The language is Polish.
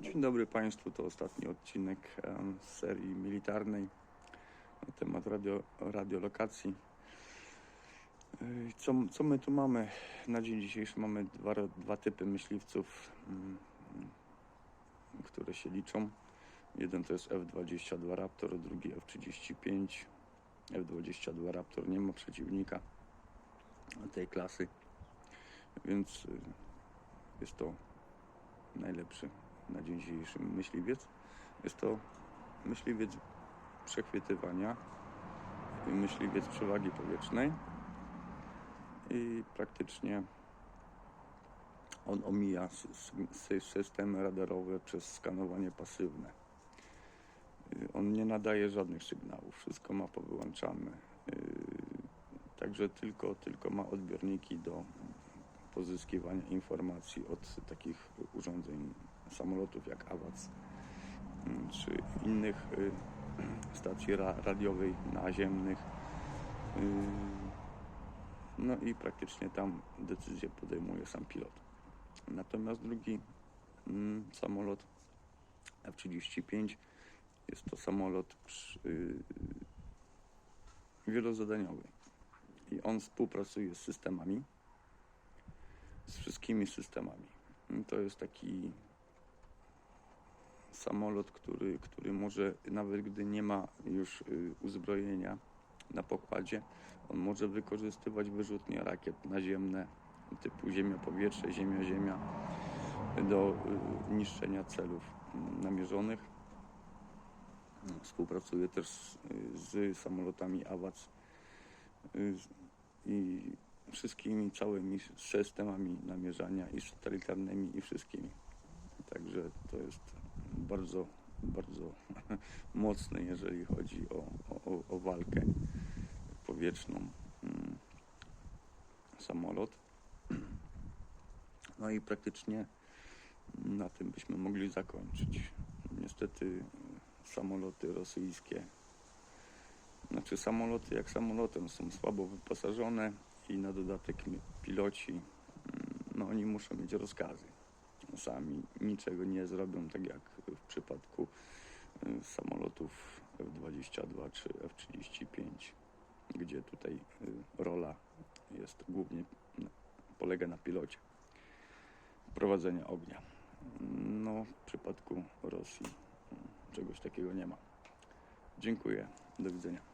Dzień dobry Państwu, to ostatni odcinek z serii militarnej na temat radio, radiolokacji. Co, co my tu mamy? Na dzień dzisiejszy mamy dwa, dwa typy myśliwców, mm, które się liczą. Jeden to jest F-22 Raptor, drugi F-35. F-22 Raptor nie ma przeciwnika tej klasy, więc y, jest to najlepszy na dzień dzisiejszy myśliwiec. Jest to myśliwiec przechwytywania, myśliwiec przewagi powietrznej i praktycznie on omija sy- sy- systemy radarowe przez skanowanie pasywne. Y, On nie nadaje żadnych sygnałów, wszystko ma powyłączane. Y, Także tylko, tylko ma odbiorniki do pozyskiwania informacji od takich urządzeń, samolotów jak AWACS mm, czy innych y, stacji ra- radiowej naziemnych. Y, No i praktycznie tam decyzję podejmuje sam pilot. Natomiast drugi mm, samolot F-35 jest to samolot y, wielozadaniowy i on współpracuje z systemami z wszystkimi systemami. To jest taki samolot, który, który może, nawet gdy nie ma już y, uzbrojenia na pokładzie, on może wykorzystywać wyrzutnie rakiet naziemne typu ziemia-powietrze, ziemia-ziemia do y, niszczenia celów y, namierzonych. Współpracuje też z, z samolotami AWACS y, i wszystkimi całymi systemami namierzania i satelitarnymi i wszystkimi. Także to jest bardzo, bardzo mocne, jeżeli chodzi o, o, o walkę powietrzną. Mm, Samolot. No i praktycznie na tym byśmy mogli zakończyć. Niestety samoloty rosyjskie znaczy samoloty jak samolotem są słabo wyposażone i na dodatek piloci, mm, no oni muszą mieć rozkazy. Sami niczego nie zrobią, tak jak w przypadku y, samolotów F-22 czy F-35, gdzie tutaj y, rola jest głównie, polega na pilocie prowadzenia ognia. No, w przypadku Rosji y, czegoś takiego nie ma. Dziękuję. Do widzenia.